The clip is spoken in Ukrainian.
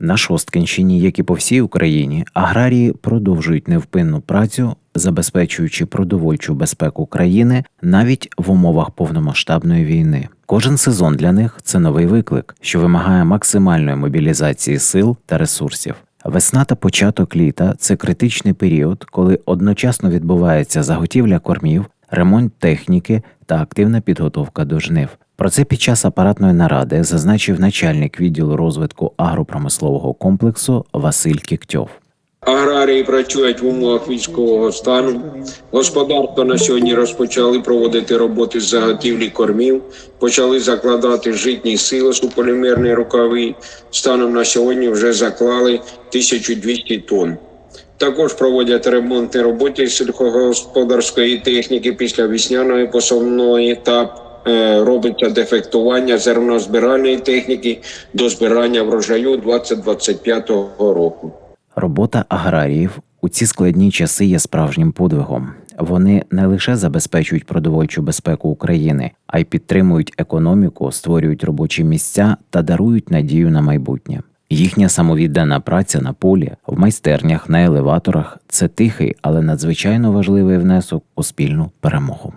На Шосткинщині, як і по всій Україні, аграрії продовжують невпинну працю, забезпечуючи продовольчу безпеку країни навіть в умовах повномасштабної війни. Кожен сезон для них це новий виклик, що вимагає максимальної мобілізації сил та ресурсів. Весна та початок літа це критичний період, коли одночасно відбувається заготівля кормів, ремонт техніки та активна підготовка до жнив. Про це під час апаратної наради зазначив начальник відділу розвитку агропромислового комплексу Василь Кіктьов. Аграрії працюють в умовах військового стану. Господарства на сьогодні розпочали проводити роботи з заготівлі кормів, почали закладати житні силос у полімерні рукави. Станом на сьогодні вже заклали 1200 тонн. Також проводять ремонтні роботи сільськогосподарської техніки після весняної посовної етап. Е, Робиться дефектування зернозбиральної техніки до збирання врожаю 2025 року. Робота аграріїв у ці складні часи є справжнім подвигом. Вони не лише забезпечують продовольчу безпеку України, а й підтримують економіку, створюють робочі місця та дарують надію на майбутнє. Їхня самовіддана праця на полі, в майстернях, на елеваторах це тихий, але надзвичайно важливий внесок у спільну перемогу.